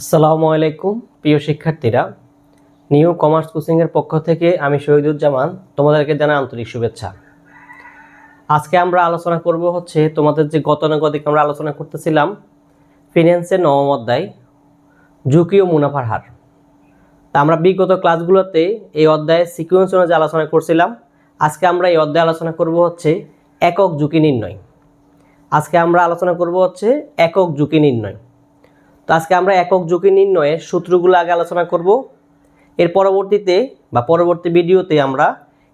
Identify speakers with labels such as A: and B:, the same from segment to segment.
A: আসসালামু আলাইকুম, প্রিয় শিক্ষার্থীরা। নিউ কমার্স কোচিংয়ের পক্ষ থেকে আমি শহীদুজ্জামান, তোমাদেরকে জানাই আন্তরিক শুভেচ্ছা। আজকে আমরা আলোচনা করব হচ্ছে তোমাদের যে গতানুগতিক আমরা আলোচনা করতেছিলাম ফিন্যান্সের নবম অধ্যায়, ঝুঁকি ও মুনাফার হার। তা আমরা বিগত ক্লাসগুলোতে এই অধ্যায়ের সিকুয়েন্স অনুযায়ী আলোচনা করছিলাম। আজকে আমরা এই অধ্যায়ে আলোচনা করব হচ্ছে একক ঝুঁকি নির্ণয়। আজকে আমরা আলোচনা করব হচ্ছে একক ঝুঁকি নির্ণয়। তো আজকে আমরা একক ঝুঁকি নির্ণয়ের সূত্রগুলো আগে আলোচনা করব। এর পরবর্তীতে বা পরবর্তী ভিডিওতে আমরা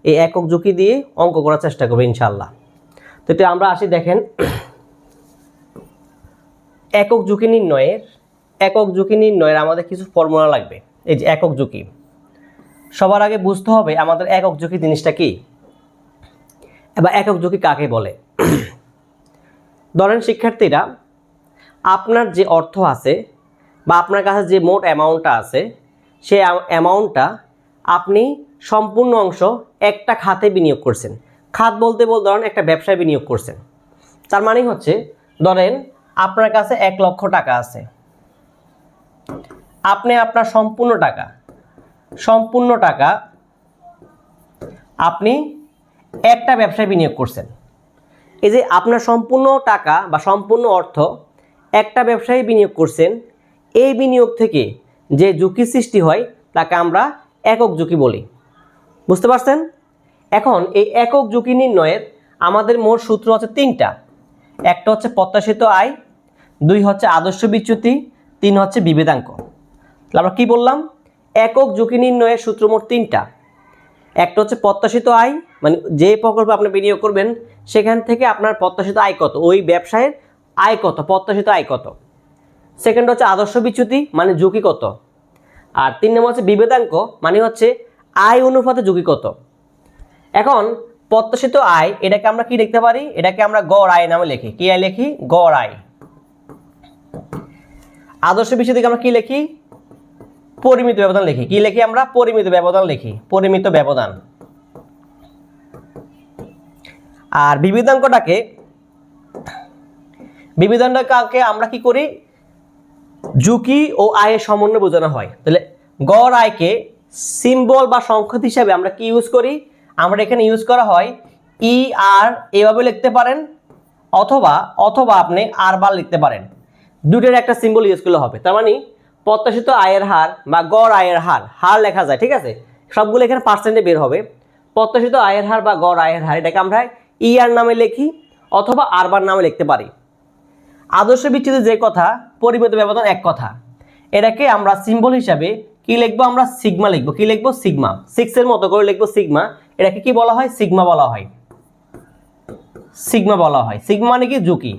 A: এই একক ঝুঁকি দিয়ে অঙ্ক করার চেষ্টা করব ইনশাল্লাহ তো এটা আমরা আসি, দেখেন। একক ঝুঁকি নির্ণয়ের, একক ঝুঁকি নির্ণয়ের আমাদের কিছু ফর্মুলা লাগবে। এই যে একক ঝুঁকি। সবার আগে বুঝতে হবে আমাদের একক ঝুঁকি জিনিসটা কি। এবার একক ঝুঁকি কাকে বলে। ধরেন শিক্ষার্থীরা, আপনার যে অর্থ আছে বা আপনার কাছে যে মোট অ্যামাউন্টটা আছে সেই অ্যামাউন্টটা আপনি সম্পূর্ণ অংশ একটা খাতে বিনিয়োগ করছেন। খাত বলতে বল, ধরেন একটা ব্যবসায় বিনিয়োগ করছেন। তার মানে হচ্ছে, ধরেন আপনার কাছে এক লক্ষ টাকা আছে। আপনি আপনার সম্পূর্ণ টাকা সম্পূর্ণ টাকা আপনি একটা ব্যবসায় বিনিয়োগ করছেন। এই যে আপনার সম্পূর্ণ টাকা বা সম্পূর্ণ অর্থ একটা ব্যবসায়ী বিনিয়োগ করছেন এই বিনিয়োগ থেকে যে ঝুঁকি সৃষ্টি হয়, তাকে আমরা একক ঝুঁকি বলি। বুঝতে পারছেন? এখন এই একক ঝুঁকি নির্ণয়ের আমাদের মোট সূত্র হচ্ছে তিনটা। একটা হচ্ছে প্রত্যাশিত আয়, দুই হচ্ছে আদর্শ বিচ্যুতি, তিন হচ্ছে বিভেদাঙ্ক তাহলে আমরা কী বললাম? একক ঝুঁকি নির্ণয়ের সূত্র মোট তিনটা। একটা হচ্ছে প্রত্যাশিত আয় মানে যে প্রকল্পে আপনি বিনিয়োগ করবেন, সেখান থেকে আপনার প্রত্যাশিত আয় কত? ওই ব্যবসায়ের আয় কত? প্রত্যাশিত আয় কত? সেকেন্ড হচ্ছে আদর্শ বিচ্যুতি মানে ঝুঁকি কত আর তিন নম্বর হচ্ছে বিভেদাঙ্ক মানে হচ্ছে আয় অনুপাতে ঝুঁকি কত এখন প্রত্যাশিত আয়, এটাকে আমরা কি লিখতে পারি? এটাকে আমরা গড় আয় নামে লিখি। কি আয় লিখি? গড় আয়। আদর্শ বিচ্যুতিকে আমরা কি লিখি? পরিমিত ব্যবধান লিখি। কি লিখি আমরা? পরিমিত ব্যবধান লিখি। পরিমিত ব্যবধান। আর বিবিধাঙ্কটাকে বিবিধাঙ্কটাকে আমরা কি করি? ঝুঁকি ও আয়ের সমন্বয় বোঝানো হয়। তাহলে গড় আয়কে সিম্বল বা সংখ্যাত হিসাবে আমরা কি ইউজ করি? আমরা এখানে ইউজ করা হয় ই আর এভাবে লিখতে পারেন, অথবা অথবা আপনি আর বার লিখতে পারেন। দুটোর একটা সিম্বল ইউজ করলে হবে। তার মানে প্রত্যাশিত আয়ের হার বা গড় আয়ের হার হার লেখা যায়, ঠিক আছে? সবগুলো এখানে পার্সেন্টে বের হবে। প্রত্যাশিত আয়ের হার বা গড় আয়ের হার, এটাকে আমরা ই আর নামে লিখি, অথবা আর বার নামে লিখতে পারি। আদর্শ বিচ্ছেদে যে কথা পরিমিত ব্যবধান এক কথা। এটাকে আমরা সিম্বল হিসাবে কি লিখব আমরা? সিগমা লিখব। কি লিখব? সিগমা সিক্সের মতো করে লিখব সিগমা এটাকে কি বলা হয়? সিগমা বলা হয়। সিগমা বলা হয়। সিগমা মানে কি? ঝুঁকি।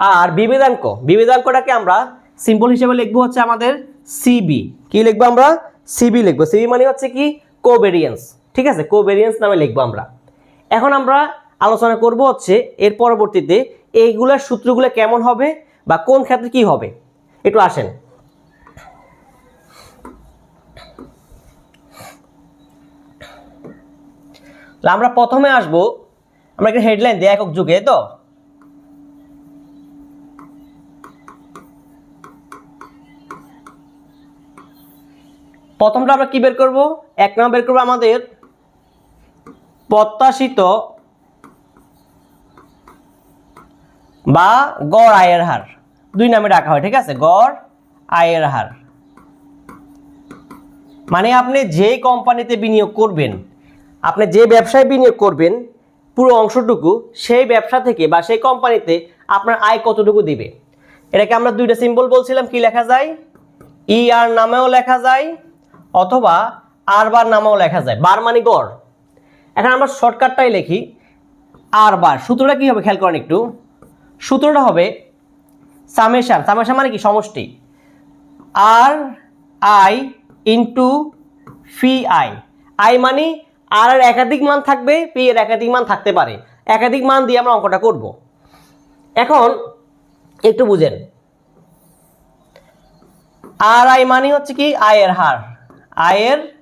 A: আর বিভেদাঙ্ক বিভেদাঙ্কটাকে আমরা সিম্বল হিসেবে লিখব হচ্ছে আমাদের সিবি কি লিখব আমরা? সিবি লিখব। সিবি মানে হচ্ছে কি? কোভেরিয়েন্স ঠিক আছে? কোভেরিয়েন্স নামে লিখব আমরা। এখন আমরা আলোচনা করব হচ্ছে এর পরবর্তীতে এইগুলোর সূত্রগুলো কেমন হবে বা কোন ক্ষেত্রে কি হবে? একটু আসেন। আমরা প্রথমে আসব, আমরা একটা হেডলাইন দিই একক যুগে তো? প্রথমটা আমরা কি বের করব? এক নম্বর বের করব আমাদের প্রত্যাশিত বা গড় আয়ের হার। দুই নামে রাখা হয়, ঠিক আছে? গড় আয়ের হার। মানে আপনি যে কোম্পানিতে বিনিয়োগ করবেন, আপনি যে ব্যবসায় বিনিয়োগ করবেন, পুরো অংশটুকু সেই ব্যবসা থেকে বা সেই কোম্পানিতে আপনার আয় কতটুকু দিবে? এটাকে আমরা দুইটা সিম্বল বলছিলাম, কি লেখা যায়? ই আর নামেও লেখা যায়, অথবা আর বার নামেও লেখা যায়। বার মানে গড়। এখন আমরা শর্টকাটটাই লিখি আর বার সূত্রটা কী হবে? খেয়াল করেন একটু। সূত্রটা হবে সামেশান। সামেশান মানে কি? সমষ্টি। আর I into phi I. I মানে আর এর একাধিক মান থাকবে, পি এর একাধিক মান থাকতে পারে। একাধিক মান দিয়ে আমরা অঙ্কটা করব। এখন একটু বুঝেন। আর আই মানে হচ্ছে কি? আয়ের হার। আয়ের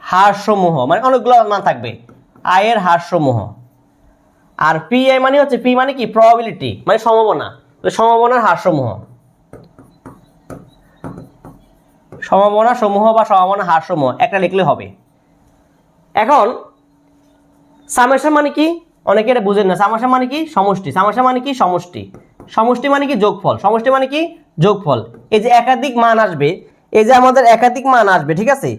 A: হার সমূহ মানে অনেকগুলো মান থাকবে। আয়ের হারসমূহ। আর পি আই মানে হচ্ছে পি মানে কি? প্রবাবিলিটি মানে সম্ভাবনা। সম্ভাবনার হারসমূহ। সম্ভাবনা সমূহ বা সম্ভাবনা হারসমূহ একটা লিখলে হবে। এখন সামেশন মানে কি? অনেকে এটা বুঝেন না। সামাশা মানে কি? সমষ্টি। সামাশা মানে কি? সমষ্টি। সমষ্টি মানে কি? যোগফল। সমষ্টি মানে কি? যোগফল। এই যে একাধিক মান আসবে, এই যে আমাদের একাধিক মান আসবে, ঠিক আছে?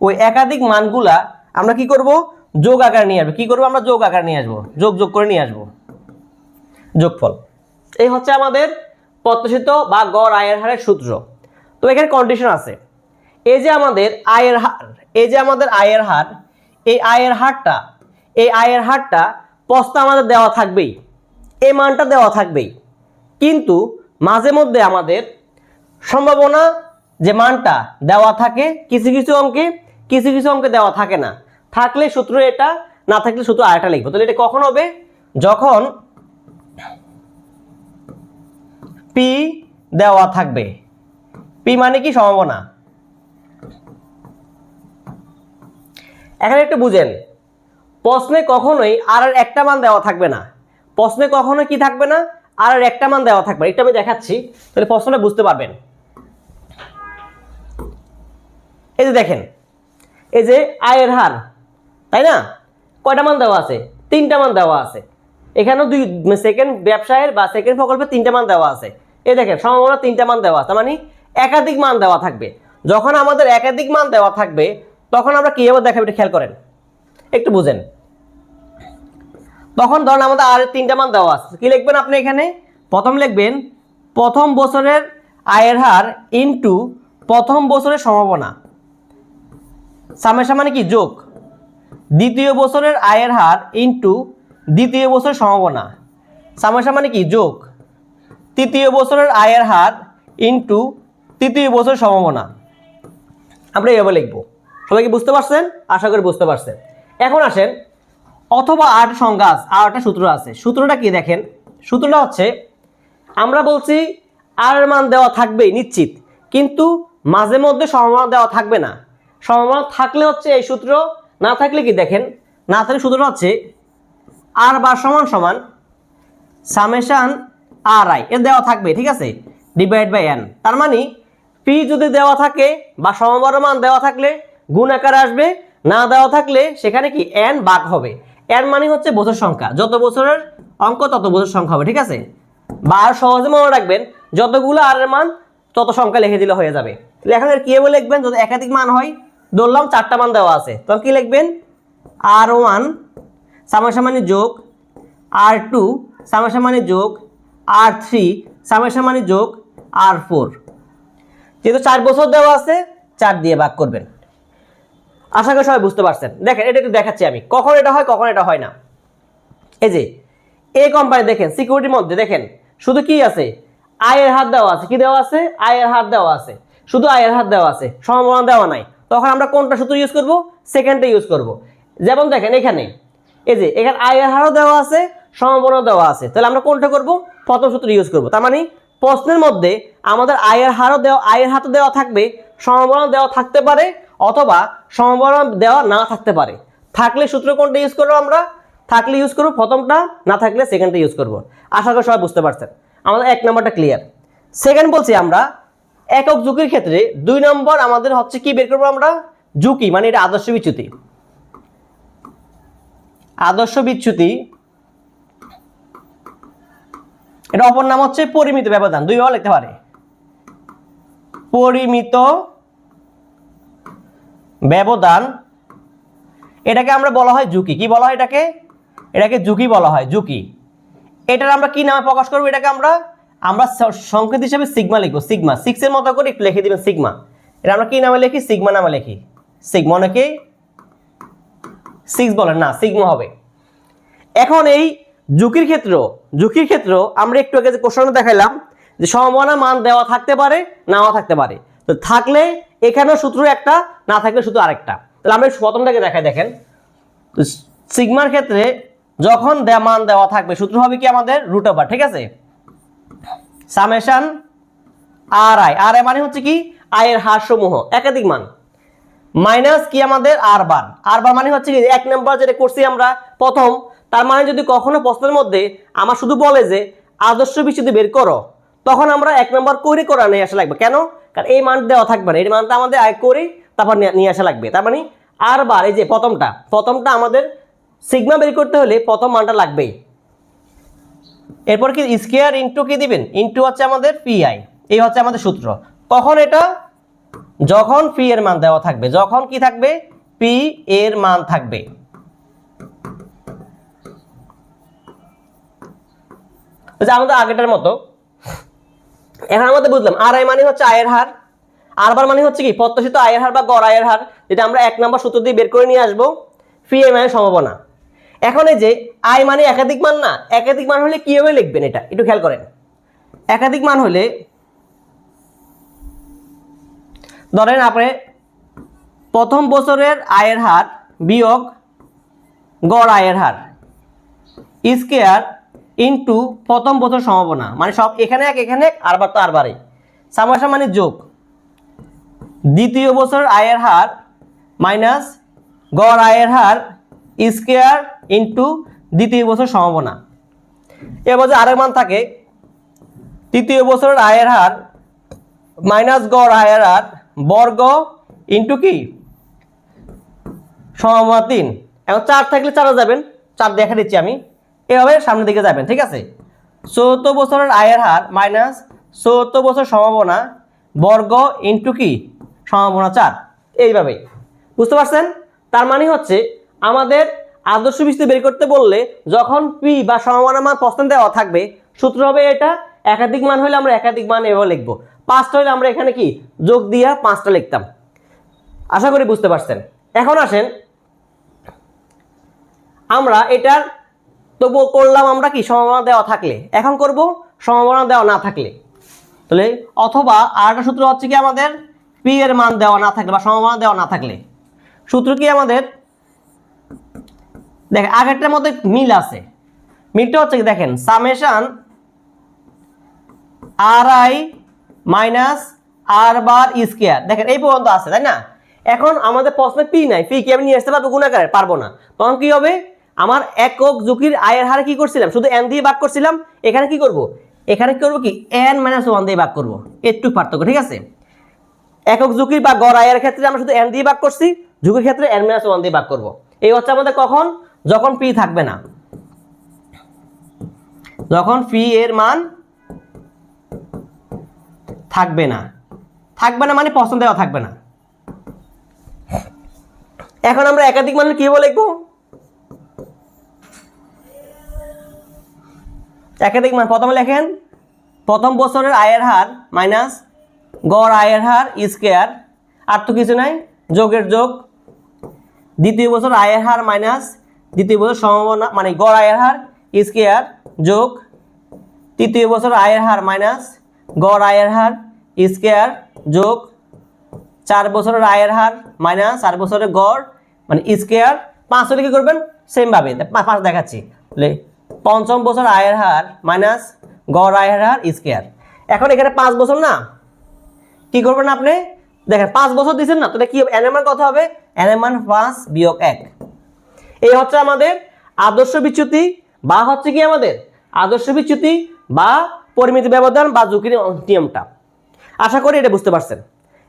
A: ওই একাধিক মানগুলা আমরা কি করব? যোগ আকার নিয়ে আসব। কি করব আমরা? যোগ আকার নিয়ে আসব। যোগ যোগ করে নিয়ে আসব। যোগফল। এই হচ্ছে আমাদের প্রত্যাশিত বা গড় আয়ের হারের সূত্র। তো এখানে কন্ডিশন আছে। এই যে আমাদের আয়ের হার, এই যে আমাদের আয়ের হার, এই আয়ের হারটা, এই আয়ের হারটা পস্তা আমাদের দেওয়া থাকবেই। এই মানটা দেওয়া থাকবেই। কিন্তু মাঝে মধ্যে আমাদের সম্ভাবনা যে মানটা দেওয়া থাকে, কিছু কিছু অঙ্কে, কিছু কিছু অঙ্কে দেওয়া থাকে না। থাকলে সূত্র এটা, না থাকলে সূত্র আরেকটা লিখব। তাহলে এটা কখন হবে? যখন পি দেওয়া থাকবে। পি মানে কি? সম্ভাবনা। এখানে একটু বুঝেন। প্রশ্নে কখনোই আর আর একটা মান দেওয়া থাকবে না। প্রশ্নে কখনোই কি থাকবে না? আর আর একটা মান দেওয়া থাকবে এটা আমি দেখাচ্ছি। তাহলে প্রশ্নটা বুঝতে পারবেন। এই যে দেখেন। এই যে আয়ের হার। তাই না? কয়টা মান দেওয়া আছে? তিনটা মান দেওয়া আছে। এখানেও দুই সেকেন্ড ব্যবসায়ের বা সেকেন্ড প্রকল্পে তিনটা মান দেওয়া আছে। এই দেখেন, সম্ভাবনা তিনটা মান দেওয়া আছে। মানে একাধিক মান দেওয়া থাকবে। যখন আমাদের একাধিক মান দেওয়া থাকবে, তখন আমরা কীভাবে দেখাবো? এটা খেয়াল করেন। একটু বুঝেন। তখন ধরেন আমাদের আর তিনটা মান দেওয়া আছে। কি লিখবেন আপনি এখানে? প্রথম লিখবেন, প্রথম বছরের আয়ের হার ইনটু প্রথম বছরের সম্ভাবনা। সামেশা মানে কি? যোগ। দ্বিতীয় বছরের আয়ের হার ইন্টু দ্বিতীয় বছরের সম্ভাবনা। সামেশা মানে কি? যোগ। তৃতীয় বছরের আয়ের হার ইন্টু তৃতীয় বছরের সম্ভাবনা। আমরা এভাবে লিখব। সবাই কি বুঝতে পারছেন? আশা করি বুঝতে পারছেন। এখন আসেন, অথবা আট সংজ্ঞা আর একটা সূত্র আছে। সূত্রটা কি দেখেন? সূত্রটা হচ্ছে, আমরা বলছি, আর মান দেওয়া থাকবেই, নিশ্চিত। কিন্তু মাঝে মধ্যে সম্ভাবনা দেওয়া থাকবে না। সম্ভাবনা থাকলে হচ্ছে এই সূত্র না থাকলে কি দেখেন? না থাকলে সূত্রটা হচ্ছে আর বার সমান সমান সামেশান আর আই। এর দেওয়া থাকবে, ঠিক আছে? ডিভাইড বাই এন তার মানে পি যদি দেওয়া থাকে বা সমবার মান দেওয়া থাকলে গুণ আকারে আসবে, না দেওয়া থাকলে সেখানে কি এন বাঘ হবে। এন মানে হচ্ছে বছর সংখ্যা। যত বছরের অঙ্ক, তত বছর সংখ্যা হবে, ঠিক আছে? বা আর সহজে মনে রাখবেন, যতগুলো আর এর মান, তত সংখ্যা লিখে দিলে হয়ে যাবে। এখন এর কীভাবে লিখবেন? যদি একাধিক মান হয় ধরলাম চারটা মান দেওয়া আছে। তখন কি লিখবেন? আর ওয়ান সামাসামানি যোগ আর টু সামাসামানি যোগ আর থ্রি সামাসামানি যোগ আর ফোর। যেহেতু চার বছর দেওয়া আছে, চার দিয়ে ভাগ করবেন। আশা করি সবাই বুঝতে পারছেন। দেখেন, এটা একটু দেখাচ্ছি আমি। কখন এটা হয়, কখন এটা হয় না। এই যে, এই কোম্পানি দেখেন সিকিউরিটির মধ্যে দেখেন, শুধু কি আছে? আয়ের হাত দেওয়া আছে। কি দেওয়া আছে? আয়ের হাত দেওয়া আছে। শুধু আয়ের হাত দেওয়া আছে। সম্ভাবনা দেওয়া নাই। তখন আমরা কোনটা সূত্র ইউজ করব? সেকেন্ডটা ইউজ করব। যেমন দেখেন এখানে, এই যে, এখানে আয়ের হারও দেওয়া আছে সম্ভাবনা দেওয়া আছে। তাহলে আমরা কোনটা করব? প্রথম সূত্র ইউজ করব। তার মানে প্রশ্নের মধ্যে আমাদের আয়ের হারও দেওয়া আয়ের হাতও দেওয়া থাকবে সম্ভাবনা দেওয়া থাকতে পারে, অথবা সম্ভাবনা দেওয়া না থাকতে পারে। থাকলে সূত্র কোনটা ইউজ করব আমরা? থাকলে ইউজ করব প্রথমটা, না থাকলে সেকেন্ডটা ইউজ করব। আশা করি সবাই বুঝতে পারছেন। আমাদের এক নম্বরটা ক্লিয়ার সেকেন্ড বলছি আমরা একক ঝুঁকির ক্ষেত্রে দুই নম্বর আমাদের হচ্ছে কি বের করব আমরা? ঝুঁকি মানে এটা আদর্শ বিচ্যুতি। আদর্শ বিচ্যুতি, এটা অপর নাম হচ্ছে পরিমিত ব্যবধান, দুই দুইভাবে লিখতে পারে। পরিমিত ব্যবধান, এটাকে আমরা বলা হয় ঝুঁকি। কি বলা হয় এটাকে? এটাকে ঝুঁকি বলা হয়, ঝুঁকি। এটার আমরা কি নামে প্রকাশ করব? এটাকে আমরা আমরা সংকেত হিসাবে সিগমা লিখব সিগমা সিক্সের মতো করে একটু লিখে দিবেন সিগমা এটা আমরা কি নামে লিখি? সিগমা নামে লিখি। সিগমা অনেকে সিক্স বলেন না সিগমা হবে। এখন এই ঝুঁকির ক্ষেত্র ঝুঁকির ক্ষেত্র আমরা একটু আগে যে কোশ্চেনে দেখাইলাম, যে সম্ভাবনা মান দেওয়া থাকতে পারে, নাও থাকতে পারে। তো থাকলে এখানেও সূত্র একটা, না থাকলে শুধু আরেকটা। তাহলে আমরা প্রথমটাকে দেখাই, দেখেন। সিগমার ক্ষেত্রে যখন মান দেওয়া থাকবে, সূত্র হবে কি আমাদের রুট ওভার ঠিক আছে? Summation R I R I মানে হচ্ছে কি? আয়ের হার সমূহ একাধিক মান। মাইনাস কি আমাদের? আর বার আর বার মানে হচ্ছে কি? এক নাম্বার যেটা করছি আমরা, প্রথম, তার মানে যদি কখনো প্রশ্নের মধ্যে আমার শুধু বলে যে, আদর্শ বিচ্যুতি বের করো, তখন আমরা এক নম্বর করে, করা নিয়ে আসা লাগবে। কেন? কারণ এই মান দেওয়া থাকবে না। এই মানটা আমাদের আয় করে, তারপর নিয়ে আসা লাগবে। তার মানে আর বার এই যে প্রথমটা প্রথমটা আমাদের সিগমা বের করতে হলে প্রথম মানটা লাগবেই। এরপর কি স্কোয়ার ইন্টু কি দিবেন? ইন্টু হচ্ছে আমাদের পিআই এই হচ্ছে আমাদের সূত্র। কখন এটা? যখন পি এর মান দেওয়া থাকবে, যখন কি থাকবে? পি এর মান থাকবে। আমাদের আগেটার মতো। এখন আমাদের বুঝলাম আর আই মানে হচ্ছে আয়ের হার। আর বার মানে হচ্ছে কি? প্রত্যাশিত আয়ের হার বা গড় আয়ের হার। যেটা আমরা এক নম্বর সূত্র দিয়ে বের করে নিয়ে আসব ফি এ মানে সম্ভাবনা। এখন এই যে আয় মানে একাধিক মান না, একাধিক মান হলে কীভাবে লিখবেন এটা, একটু খেয়াল করেন। একাধিক মান হলে ধরেন আপনি প্রথম বছরের আয়ের হার বিয়োগ গড় আয়ের হার স্কেয়ার ইন্টু প্রথম বছর সম্ভাবনা মানে সব এখানে এক এখানে এক আরবার তো আরবারে সামাসা মানে যোগ। দ্বিতীয় বছর আয়ের হার মাইনাস গড় আয়ের হার স্কেয়ার ইন্টু দ্বিতীয় বছর সম্ভাবনা। এবার যে আরেক মান থাকে, তৃতীয় বছরের আয়ের হার মাইনাস গড় আয়ের হার বর্গ ইন্টু কি? সম্ভাবনা তিন। এখন চার থাকলে চারা যাবেন, চার দেখা দিচ্ছি আমি। এভাবে সামনের দিকে যাবেন, ঠিক আছে? চৌদ্দ বছরের আয়ের হার মাইনাস চৌদ্দ বছর সম্ভাবনা বর্গ ইন্টু কি? সম্ভাবনা চার। এইভাবে। বুঝতে পারছেন? তার মানে হচ্ছে আমাদের আদর্শ বৃষ্টি বের করতে বললে যখন পি বা সম্ভাবনা মান প্রশ্ন দেওয়া থাকবে, সূত্র হবে এটা, একাধিক মান হলে আমরা একাধিক মান এভাবে লিখব। পাঁচটা হলে আমরা এখানে কি? যোগ দিয়া পাঁচটা লিখতাম। আশা করি বুঝতে পারছেন। এখন আসেন, আমরা এটার তবু করলাম আমরা কি? সম্ভাবনা দেওয়া থাকলে। এখন করব সম্ভাবনা দেওয়া না থাকলে। তাহলে অথবা আরেকটা সূত্র হচ্ছে কি আমাদের পি এর মান দেওয়া না থাকলে বা সম্ভাবনা দেওয়া না থাকলে। সূত্র কি আমাদের দেখেন, আগেরটার মধ্যে মিল আছে। মিলটা হচ্ছে দেখেন summation R I minus R bar square দেখেন, এই পর্যন্ত আছে, তাই না? এখন আমাদের প্রশ্নে পি নাই পি কি আমি নিয়ে আসতে পারব? গুণাকারে, পারব না। তখন কি হবে? আমার একক ঝুঁকির আয়ের হারে কি করছিলাম? শুধু এন দিয়ে ভাগ করছিলাম। এখানে কি করব? এখানে কি করব কি? এন মাইনাস ওয়ান দিয়ে ভাগ করব। একটু পার্থক্য, ঠিক আছে? একক ঝুঁকির বা গড় আয়ের ক্ষেত্রে আমরা শুধু এন দিয়ে ভাগ করছি। ঝুঁকির ক্ষেত্রে এন মাইনাস ওয়ান দিয়ে ভাগ করব। এই হচ্ছে আমাদের কখন? যখন পি থাকবে না। যখন পি এর মান থাকবে না। থাকবে না মানে পছন্দ দেওয়া থাকবে না। এখন আমরা একাধিক মানে কি বলে একাধিক মান। প্রথমে লেখেন, প্রথম বছরের আয়ের হার মাইনাস গড় আয়ের হার স্কোয়ার আর তো কিছু নাই, যোগের যোগ। দ্বিতীয় বছর আয়ের হার মাইনাস দ্বিতীয় বছর সম্ভাবনা মানে গড় আয়ের হার, স্কোয়ার যোগ তৃতীয় বছর আয়ের হার মাইনাস গড় আয়ের হার, স্কোয়ার যোগ চার বছরের আয়ের হার মাইনাস চার বছরের গড় মানে স্কোয়ার পাঁচ হলে কি করবেন? সেমভাবে পাঁচ দেখাচ্ছি। পঞ্চম বছর আয়ের হার মাইনাস গড় আয়ের হার, স্কোয়ার। এখন এখানে পাঁচ বছর না, কি করবেন আপনি? দেখেন, পাঁচ বছর দিচ্ছেন না, তাহলে কি হবে? এনএমান কত হবে? এনএমান পাঁচ বিয়োগ এক। এই হচ্ছে আমাদের আদর্শ বিচ্যুতি, বা হচ্ছে কি আমাদের আদর্শ বিচ্যুতি বা পরিমিত ব্যবধান বা ঝুঁকির নিয়মটা। আশা করি এটা বুঝতে পারছেন।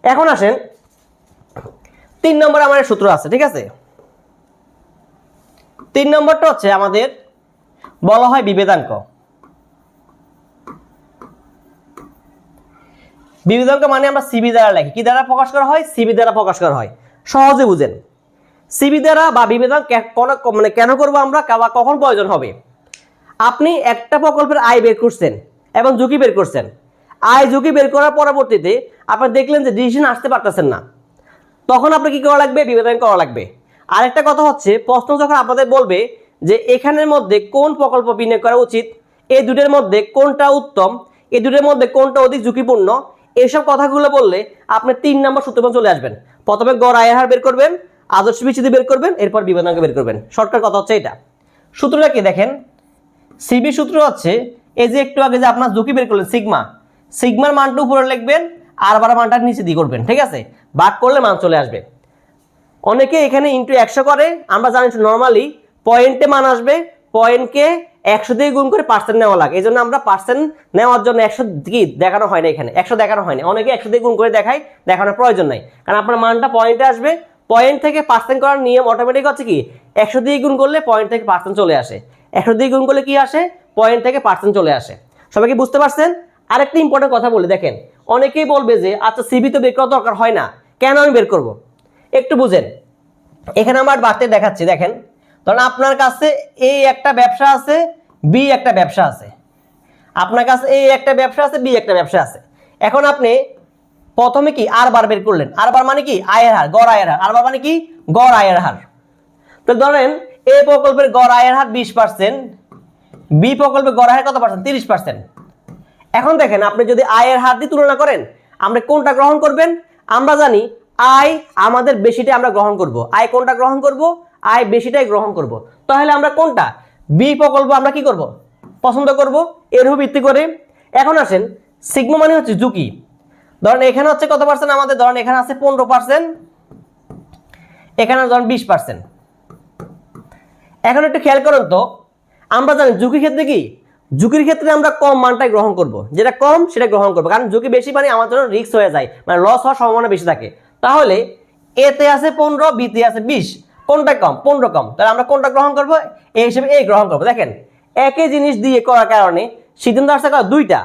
A: এখন আসেন, তিন নম্বর আমাদের সূত্র আছে, ঠিক আছে? তিন নম্বরটা হচ্ছে আমাদের বলা হয় বিভেদাঙ্ক বিভেদাঙ্ক মানে আমরা সিবি দ্বারা লেখি। কি দ্বারা প্রকাশ করা হয়? সিবি দ্বারা প্রকাশ করা হয়। সহজে বুঝেন। সিবি দ্বারা বা কোন- মানে কেন করব আমরা? কখন প্রয়োজন হবে? আপনি একটা প্রকল্পের আয় বের করছেন এবং ঝুঁকি বের করছেন। আয় ঝুঁকি বের করার পরবর্তীতে আপনি দেখলেন যে ডিসিশন আসতে পারতেছেন না। তখন আপনি কি করা লাগবে? বিবেচনা করা লাগবে। আরেকটা কথা হচ্ছে, প্রশ্ন যখন আপনাদের বলবে যে এখানের মধ্যে কোন প্রকল্প বিনিয়োগ করা উচিত এই দুটোর মধ্যে কোনটা উত্তম এই দুটোর মধ্যে কোনটা অধিক ঝুঁকিপূর্ণ এইসব কথাগুলো বললে আপনি তিন নম্বর সূত্র চলে আসবেন। প্রথমে গড় আয়ের হার বের করবেন আদর্শ বিচ্ছিতি বের করবেন, এরপর বিবেচনাকে বের করবেন। শর্টকাট কথা হচ্ছে এটা। সূত্রটা কি দেখেন? সিবি সূত্র হচ্ছে, এই যে একটু আগে যে আপনার ঝুঁকি বের করলেন, সিগমা। সিগমার মানটা উপরে লিখবেন, আর বার মানটা নিচে দিয়ে করবেন, ঠিক আছে? বাদ করলে মান চলে আসবে। অনেকে এখানে ইন্টু একশো করে, আমরা জানি নর্মালি পয়েন্টে মান আসবে পয়েন্টকে একশো দিয়ে গুণ করে পার্সেন্ট নেওয়া লাগে। এই জন্য আমরা পার্সেন্ট নেওয়ার জন্য একশো কি দেখানো হয় না এখানে। একশো দেখানো হয় না। অনেকে একশো দিয়ে গুণ করে দেখায়, দেখানোর প্রয়োজন নাই। কারণ আপনার মানটা পয়েন্টে আসবে পয়েন্ট থেকে পার্সেন্ট করার নিয়ম অটোমেটিক হচ্ছে কি? একশো দিয়ে গুণ করলে পয়েন্ট থেকে পার্সেন্ট চলে আসে। একশো দিয়ে গুণ করলে কি আসে? পয়েন্ট থেকে পার্সেন্ট চলে আসে। সবাই কি বুঝতে পারছেন? আরেকটা ইম্পর্টেন্ট কথা বলে, দেখেন। অনেকেই বলবে যে আচ্ছা সিবি তো বের করা দরকার হয় না। কেন আমি বের করব? একটু বুঝেন। এখানে আমার বাড়তে দেখাচ্ছি, দেখেন। ধরুন আপনার কাছে এই একটা ব্যবসা আছে বি একটা ব্যবসা আছে। আপনার কাছে এই একটা ব্যবসা আছে বি একটা ব্যবসা আছে। এখন আপনি প্রথমে কি আর বার বের করলেন? আর বার মানে কি? আয়ের হার, গড় আয়ের হার। আর বার মানে কি? গড় আয়ের হার। তো ধরেন, এ প্রকল্পের গড় আয়ের হার বিশ পার্সেন্ট বি প্রকল্পের গড় আয়ের কত পার্সেন্ট তিরিশ পার্সেন্ট এখন দেখেন, আপনি যদি আয়ের হার দিয়ে তুলনা করেন, আমরা কোনটা গ্রহণ করবেন? আমরা জানি, আয় আমাদের বেশিটা আমরা গ্রহণ করব। আয় কোনটা গ্রহণ করব? আয় বেশিটাই গ্রহণ করব। তাহলে আমরা কোনটা? বি প্রকল্প আমরা কি করব? পছন্দ করব? এর ভিত্তি করে। এখন আসেন, সিগমা মানে হচ্ছে ঝুঁকি। ধরেন এখানে হচ্ছে কত পার্সেন্ট আমাদের ধরেন এখানে আছে পনেরো পার্সেন্ট এখানে ধরেন বিশ পার্সেন্ট এখন একটু খেয়াল করুন তো, আমরা জানি ঝুঁকির ক্ষেত্রে কি? ঝুঁকির ক্ষেত্রে আমরা কম মানটাই গ্রহণ করব। যেটা কম সেটা গ্রহণ করব। কারণ ঝুঁকি বেশি মানে আমার জন্য রিস্ক হয়ে যায় মানে লস হওয়ার সম্ভাবনা বেশি থাকে। তাহলে এতে আছে পনেরো বিতে আছে বিশ। কোনটা কম? পনেরো কম। তাহলে আমরা কোনটা গ্রহণ করব? এই হিসেবে এই গ্রহণ করব। দেখেন, একই জিনিস দিয়ে করার কারণে সিদ্ধান্ত করা দুইটা।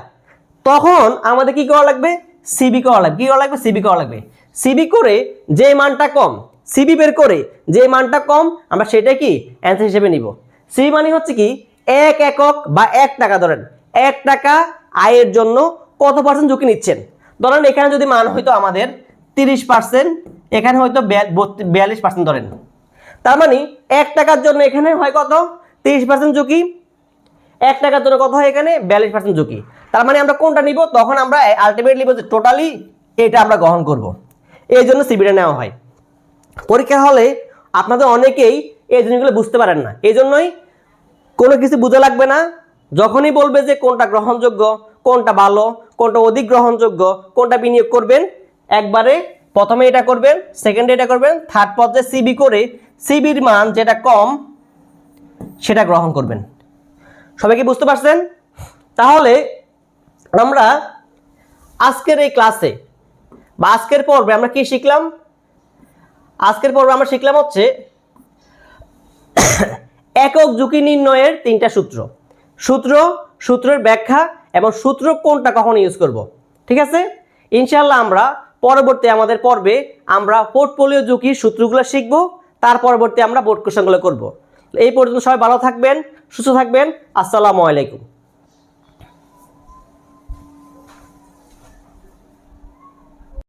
A: তখন আমাদের কি করা লাগবে? সিবি করা লাগবে। কি করা লাগবে? সিবি করা লাগবে। সিবি করে যে মানটা কম, সিবি বের করে যে মানটা কম, আমরা সেটা কি? অ্যান্সার হিসেবে নিব। সিবি মানে হচ্ছে কি, এক একক বা এক টাকা ধরেন, এক টাকা আয়ের জন্য কত পার্সেন্ট ঝুঁকি নিচ্ছেন? ধরেন এখানে যদি মান হয়তো আমাদের তিরিশ পার্সেন্ট এখানে হয়তো বিয়াল্লিশ পার্সেন্ট ধরেন। তার মানে এক টাকার জন্য এখানে হয় কত? তিরিশ পার্সেন্ট ঝুঁকি। এক টাকার জন্য কত হয় এখানে? বিয়াল্লিশ পার্সেন্ট ঝুঁকি। তার মানে আমরা কোনটা নিব? তখন আমরা আলটিমেটলি বলছি টোটালি এটা আমরা গ্রহণ করব। এই জন্য সিবিটা নেওয়া হয়। পরীক্ষা হলে আপনাদের অনেকেই এই জিনিসগুলো বুঝতে পারেন না। এই জন্যই কোনো কিছু বুঝে লাগবে না। যখনই বলবে যে কোনটা গ্রহণযোগ্য, কোনটা ভালো, কোনটা অধিক গ্রহণযোগ্য, কোনটা বিনিয়োগ করবেন, একবারে প্রথমে এটা করবেন সেকেন্ডে এটা করবেন থার্ড পর্যায়ে সিবি করে সিবির মান যেটা কম, সেটা গ্রহণ করবেন। সবাই কি বুঝতে পারছেন? তাহলে আমরা আজকের এই ক্লাসে বা আজকের পর্বে আমরা কি শিখলাম? আজকের পর্বে আমরা শিখলাম হচ্ছে একক ঝুঁকি নির্ণয়ের তিনটা সূত্র। সূত্র, সূত্রের ব্যাখ্যা এবং সূত্র কোনটা কখন ইউজ করব? ঠিক আছে? ইনশাল্লাহ আমরা পরবর্তী আমাদের পর্বে আমরা পোর্টফোলিও ঝুঁকির সূত্রগুলো শিখব, তার পরবর্তী আমরা বোর্ড কোশ্চেনগুলো করব। এই পর্যন্ত সবাই ভালো থাকবেন, সুস্থ থাকবেন, আসসালামু আলাইকুম।